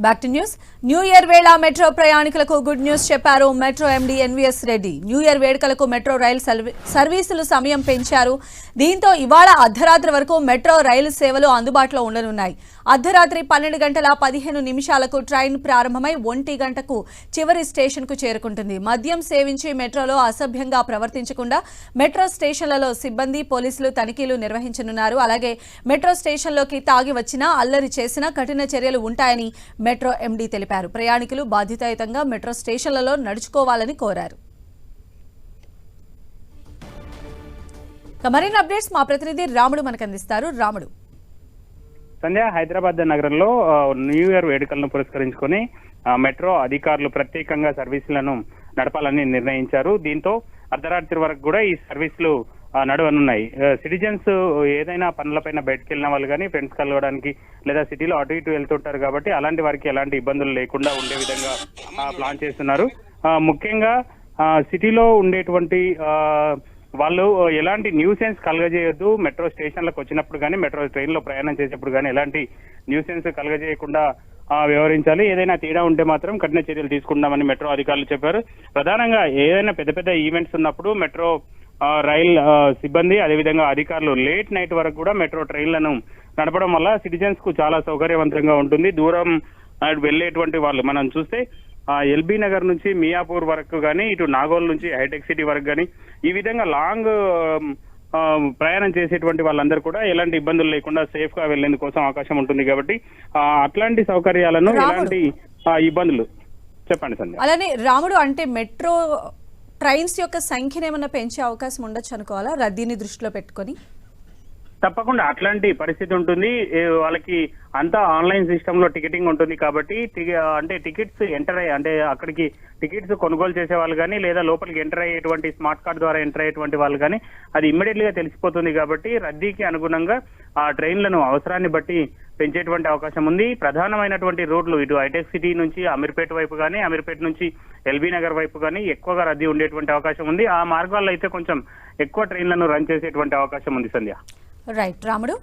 Back to news new year వేళ metro ప్రయాణికులకు good news చెప్పారు metro MD NVS Reddy new year వేడుకలకు metro rail సర్వీ- సర్వీసులు సమయం పెంచారు. దీంతో ఇవాళ అర్ధరాత్రి వరకు మెట్రో రైలు సేవలు అందుబాటులో ఉండనున్నాయి. అర్ధరాత్రి పన్నెండు గంటల పదిహేను నిమిషాలకు ట్రైన్ ప్రారంభమై ఒంటి గంటకు చివరి స్టేషన్కు చేరుకుంటుంది. మద్యం సేవించి మెట్రోలో అసభ్యంగా ప్రవర్తించకుండా మెట్రో స్టేషన్లలో సిబ్బంది పోలీసులు తనిఖీలు నిర్వహించనున్నారు. అలాగే మెట్రో స్టేషన్లోకి తాగి వచ్చినా అల్లరి చేసినా కఠిన చర్యలు ఉంటాయని మెట్రో ఎండీ తెలిపారు. ప్రయాణికులు బాధ్యతాయుతంగా మెట్రో స్టేషన్లలో నడుచుకోవాలని కోరారు. మరిన్ని అప్డేట్స్ మా ప్రతినిధి రాముడు మనకు అందిస్తారు. రాముడు. సంధ్య హైదరాబాద్ నగరంలో న్యూ ఇయర్ వేడుకలను పురస్కరించుకొని మెట్రో అధికారులు ప్రత్యేకంగా సర్వీసులను నడపాలని నిర్ణయించారు. దీంతో అర్ధరాత్రి వరకు కూడా ఈ సర్వీసులు నడవనున్నాయి. సిటిజన్స్ ఏదైనా పనులపైన బయటకు వెళ్ళిన వాళ్ళు కానీ ఫ్రెండ్స్ కలవడానికి లేదా సిటీలో అటు ఇటు వెళ్తుంటారు కాబట్టి అలాంటి వారికి ఎలాంటి ఇబ్బందులు లేకుండా ఉండే విధంగా ప్లాన్ చేస్తున్నారు. ముఖ్యంగా సిటీలో ఉండేటువంటి ఆ, వాళ్ళు ఎలాంటి న్యూసెన్స్ కలగజేయొద్దు మెట్రో స్టేషన్లకు వచ్చినప్పుడు కానీ మెట్రో ట్రైన్లో ప్రయాణం చేసేప్పుడు కానీ ఎలాంటి న్యూసెన్స్ కలగజేయకుండా వ్యవహరించాలి. ఏదైనా తేడా ఉంటే మాత్రం కఠిన చర్యలు తీసుకుంటామని మెట్రో అధికారులు చెప్పారు. ప్రధానంగా ఏదైనా పెద్ద పెద్ద ఈవెంట్స్ ఉన్నప్పుడు మెట్రో రైల్ సిబ్బంది అదేవిధంగా అధికారులు లేట్ నైట్ వరకు కూడా మెట్రో ట్రైన్లను నడపడం వల్ల సిటిజన్స్కు చాలా సౌకర్యవంతంగా ఉంటుంది. దూరం వెళ్ళేటువంటి వాళ్ళు మనం చూస్తే ఎల్బీ నగర్ నుంచి మియాపూర్ వరకు కానీ ఇటు నాగోల్ నుంచి హైటెక్ సిటీ వరకు కానీ ఈ విధంగా లాంగ్ ప్రయాణం చేసేటువంటి వాళ్ళందరూ కూడా ఎలాంటి ఇబ్బందులు లేకుండా సేఫ్గా వెళ్ళేందుకు కోసం అవకాశం ఉంటుంది కాబట్టి ఆ, అట్లాంటి సౌకర్యాలను. ఎలాంటి ఇబ్బందులు? చెప్పండి సంధ్య. అలానే రాముడు అంటే మెట్రో ట్రైన్స్ యొక్క సంఖ్యను ఏమైనా పెంచే అవకాశం ఉండొచ్చు అనుకోవాలా? రద్దీని దృష్టిలో పెట్టుకొని? తప్పకుండా అట్లాంటి పరిస్థితి ఉంటుంది. వాళ్ళకి అంతా ఆన్లైన్ సిస్టమ్లో టికెటింగ్ ఉంటుంది కాబట్టి అంటే టికెట్స్ ఎంటర్ అయ్యి అంటే అక్కడికి టికెట్స్ కొనుగోలు చేసే వాళ్ళు కానీ లేదా లోపలికి ఎంటర్ అయ్యేటువంటి స్మార్ట్ కార్డ్ ద్వారా ఎంటర్ అయ్యేటువంటి వాళ్ళు కానీ అది ఇమ్మీడియట్గా తెలిసిపోతుంది కాబట్టి రద్దీకి అనుగుణంగా ఆ ట్రైన్లను అవసరాన్ని బట్టి పెంచేటువంటి అవకాశం ఉంది. ప్రధానమైనటువంటి రోడ్లు ఇటు హైటెక్ సిటీ నుంచి అమీర్పేట వైపు కానీ అమీర్పేట నుంచి ఎల్బీ నగర్ వైపు కానీ ఎక్కువగా రద్దీ ఉండేటువంటి అవకాశం ఉంది. ఆ మార్గాల్లో అయితే కొంచెం ఎక్కువ ట్రైన్లను రన్ చేసేటువంటి అవకాశం ఉంది సంధ్య. రైట్ రాముడు.